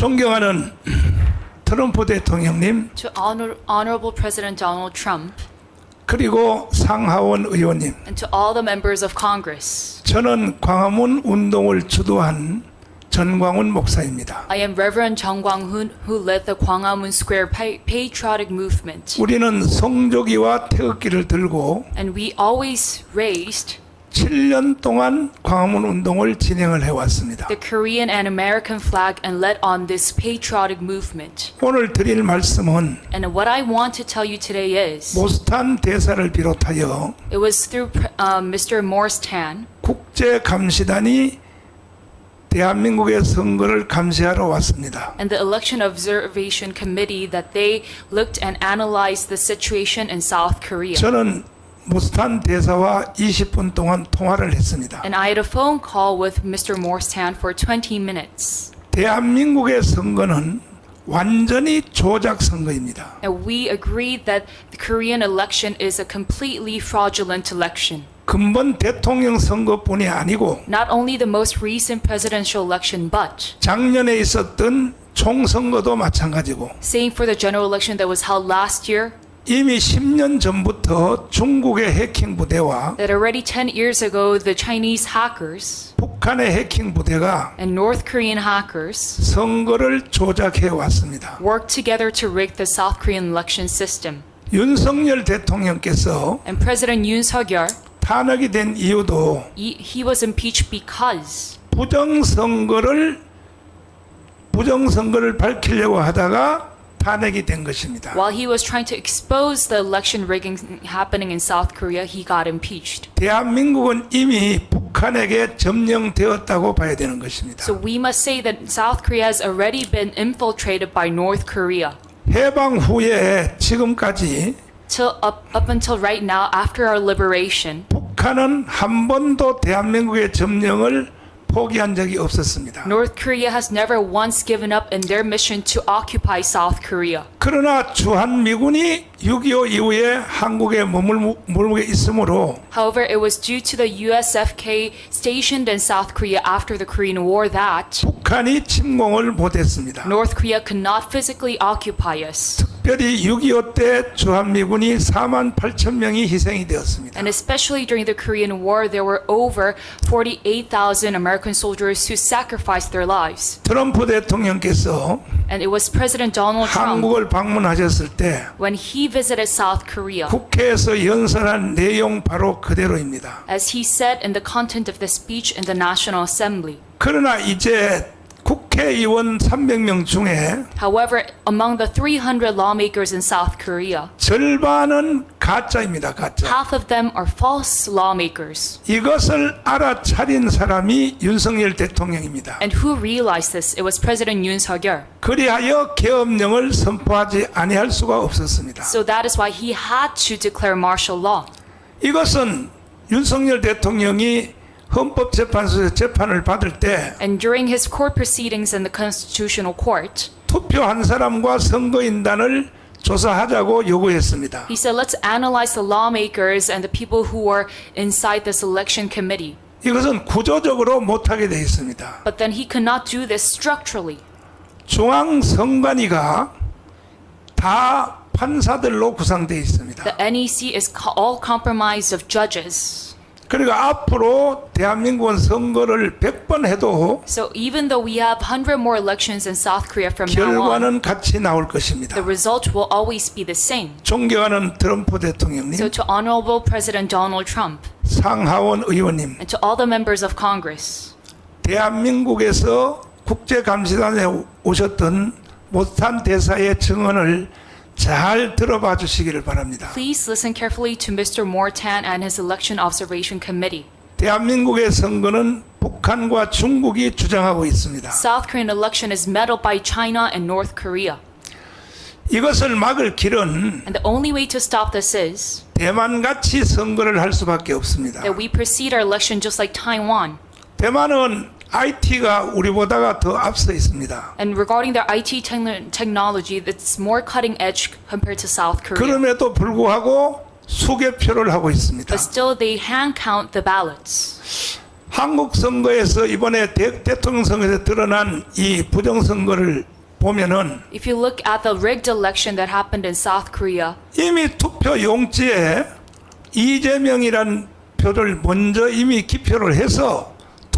존경하는 트럼프 대통령님 To honor, Honorable President Donald Trump 그리고 상하원 의원님 and to all the members of Congress, 저는 광화문 운동을 주도한 전광훈 목사입니다. I am Reverend Jung Kwang-hoon who led the Gwanghwamun Square pa- patriotic movement. 우리는 성조기와 태극기를 들고 And we always raised 7년 동안 광화문 운동을 진행을 해왔습니다. the Korean and American flag and led on this patriotic movement. 오늘 드릴 말씀은 And what I want to tell you today is 모스탄 대사를 비롯하여 it was through um, Mr. Morris Tan 국제 감시단이 대한민국의 선거를 감시하러 왔습니다. and the Election Observation Committee that they looked and analyzed the situation in South Korea. 저는 모스탄 대사와 20분 동안 통화를 했습니다. And I had a phone call with Mr. Morris Tan for 20 minutes. 대한민국의 선거는 완전히 조작 선거입니다. And we agreed that the Korean election is a completely fraudulent election. 근본 대통령 선거뿐이 아니고 Not only the most recent presidential election, but 작년에 있었던 총선거도 마찬가지고 same for the general election that was held last year, 이미 10년 전부터 중국의 해킹 부대와 that already 10 years ago the Chinese hackers 북한의 해킹 부대가 and North Korean hackers 선거를 조작해 왔습니다. worked together to rig the South Korean election system. 윤석열 대통령께서 And President Yoon Suk-yeol, 탄핵이 된 이유도 he, he was impeached because 부정 선거를 부정 선거를 밝히려고 하다가 탄핵이 된 것입니다. while he was trying to expose the election rigging happening in South Korea, he got impeached. 대한민국은 이미 북한에게 점령되었다고 봐야 되는 것입니다. So we must say that South Korea has already been infiltrated by North Korea. 해방 후에 지금까지 Till up, up until right now, after our liberation, 북한은 한 번도 대한민국의 점령을 포기한 적이 없었습니다. North Korea has never once given up in their mission to occupy South Korea. 그러나 주한 미군이 6.25 이후에 한국에 머물- 머물게 있으므로 However, it was due to the USFK stationed in South Korea after the Korean War that 북한이 침공을 못했습니다. North Korea could not physically occupy us. 특별히 6.25 때 주한미군이 4만 8천 명이 희생이 되었습니다. And especially during the Korean War, there were over 48,000 American soldiers who sacrificed their lives. 트럼프 대통령께서 And it was President Donald Trump, 한국을 방문하셨을 때 when he visited South Korea, 국회에서 연설한 내용 바로 그대로입니다. as he said in the content of the speech in the National Assembly. 그러나 이제 국회의원 300명 중에 However, among the 300 lawmakers in South Korea, 절반은 가짜입니다. 가짜. half of them are false lawmakers. 이것을 알아차린 사람이 윤석열 대통령입니다. And who realized this? It was President Yoon Suk-yeol. 그리하여 계엄령을 선포하지 아니할 수가 없었습니다. So that is why he had to declare martial law. 이것은 윤석열 대통령이 헌법재판소에서 재판을 받을 때 And during his court proceedings in the Constitutional Court, 투표한 사람과 선거인단을 조사하자고 요구했습니다. he said, let's analyze the lawmakers and the people who were inside this election committee. 이것은 구조적으로 못하게 되어 있습니다. But then he could not do this structurally. 중앙선관위가 다 판사들로 구성되어 있습니다. The NEC is co- all comprised of judges. 그러니까 앞으로 대한민국은 선거를 100번 해도 So even though we have 100 more elections in South Korea from now on, 결과는 같이 나올 것입니다. the result will always be the same. 존경하는 트럼프 대통령님, So to Honorable President Donald Trump 상하원 의원님, and to all the members of Congress, 대한민국에서 국제감시단에 오셨던 못한 대사의 증언을 잘 들어봐 주시기를 바랍니다. please listen carefully to Mr. Mortan and his Election Observation Committee. 대한민국의 선거는 북한과 중국이 주장하고 있습니다. South Korean election is meddled by China and North Korea. 이것을 막을 길은 And the only way to stop this is 대만 같이 선거를 할 수밖에 없습니다. that we proceed our election just like Taiwan. 대만은 IT가 우리보다가 더 앞서 있습니다. And regarding their IT techno- technology, that's more cutting edge compared to South Korea. 그럼에도 불구하고 수개표를 하고 있습니다. But still, they hand count the ballots. 한국 선거에서 이번에 대, 대통령 선거에서 드러난 이 부정 선거를 보면은 If you look at the rigged election that happened in South Korea, 이미 투표 용지에 이재명이란 표를 먼저 이미 기표를 해서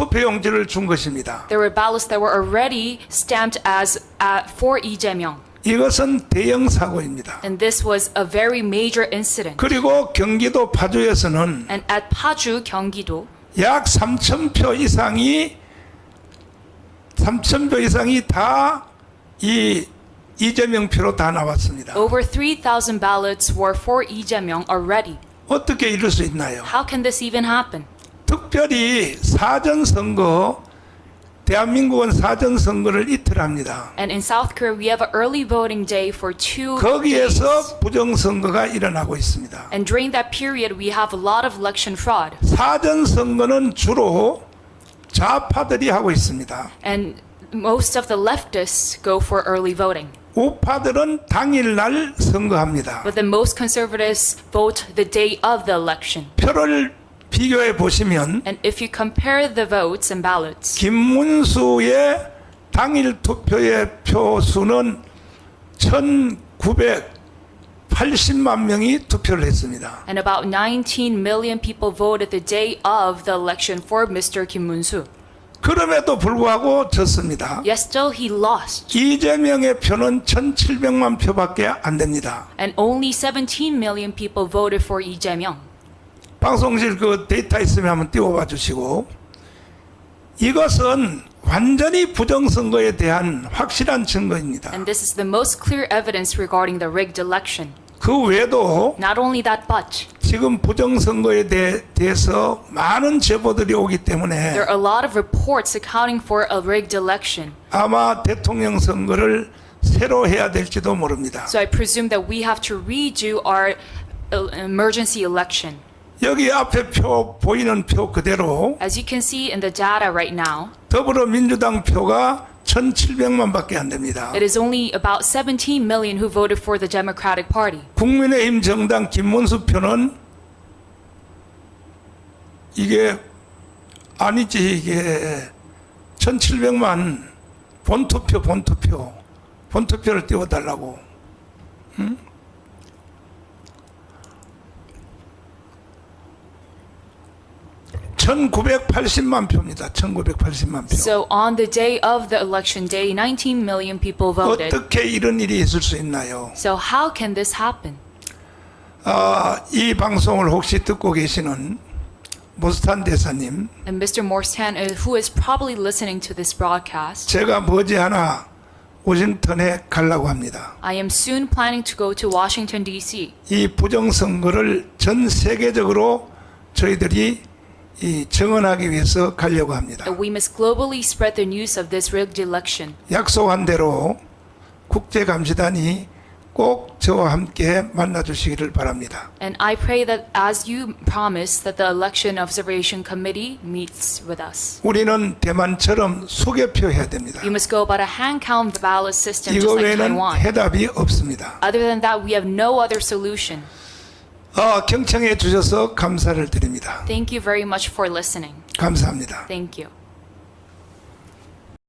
투표 용지를 준 것입니다. there were ballots that were already stamped as uh, for Lee Jae-myung. 이것은 대형 사고입니다. And this was a very major incident. 그리고 경기도 파주에서는 And at Paju, Gyeonggi-do, 약 3천 표 이상이 3천 표 이상이 다이 이재명 표로 다 나왔습니다. over 3,000 ballots were for Lee Jae-myung already. 어떻게 이럴 수 있나요? How can this even happen? 특별히 사전 선거 대한민국은 사전 선거를 이틀 합니다. And in South Korea, we have an early voting day for two. 거기에서 부정 선거가 일어나고 있습니다. And during that period, we have a lot of election fraud. 사전 선거는 주로 좌파들이 하고 있습니다. And most of the leftists go for early voting. 우파들은 당일 날 선거합니다. But the most conservatives vote the day of the election. 표를 비교해 보시면 And if you compare the votes and ballots, 김문수의 당일 투표의 표수는 1980만 명이 투표를 했습니다. and about 19 million people voted the day of the election for Mr. Kim Moon-soo. 그럼에도 불구하고 졌습니다. Yet still he lost. 이재명의 표는 1,700만 표밖에 안 됩니다. And only 17 million people voted for Lee Jae-myung. 방송실 그 데이터 있으면 한번 띄워봐 주시고 이것은 완전히 부정선거에 대한 확실한 증거입니다. And this is the most clear evidence regarding the rigged election. 그 외에도 Not only that, but 지금 부정선거에 대, 대해서 많은 제보들이 오기 때문에 there are a lot of reports accounting for a rigged election. 아마 대통령 선거를 새로 해야 될지도 모릅니다. So I presume that we have to redo our uh, emergency election. 여기 앞에 표 보이는 표 그대로 As you can see in the data right now, 더불어민주당 표가 1,700만밖에 안 됩니다. it is only about 17 million who voted for the Democratic Party. 국민의힘 정당 김문수 표는 이게 아니지 이게 1,700만 본투표 본투표 본투표를 띄워달라고 응? (1980만) 표입니다 (1980만) 표 So on the day of the election day, 19 million people voted. 어떻게 이런 일이 있을 수 있나요 So how can this happen? 아, 이 방송을 혹시 듣고 계시는 모스탄 대사님, And Mr. Morstan, uh, who is probably listening to this broadcast, 제가 머지않아 워싱턴에 가려고 합니다. I am soon planning to go to Washington, D.C. 이 부정 선거를 전 세계적으로 저희들이 이 정언하기 위해서 가려고 합니다. we must globally spread the news of this rigged election. 약속한 대로 국제감시단이 꼭 저와 함께 만나 주시기를 바랍니다. And I pray that as you promised that the Election Observation Committee meets with us. 우리는 대만처럼 수개표 해야 됩니다. We must go about a hand count ballot system just 이거 like 외에는 Taiwan. 해답이 없습니다. Other than that, we have no other solution. 아, 경청해 주셔서 감사를 드립니다. Thank you very much for listening. 감사합니다. Thank you.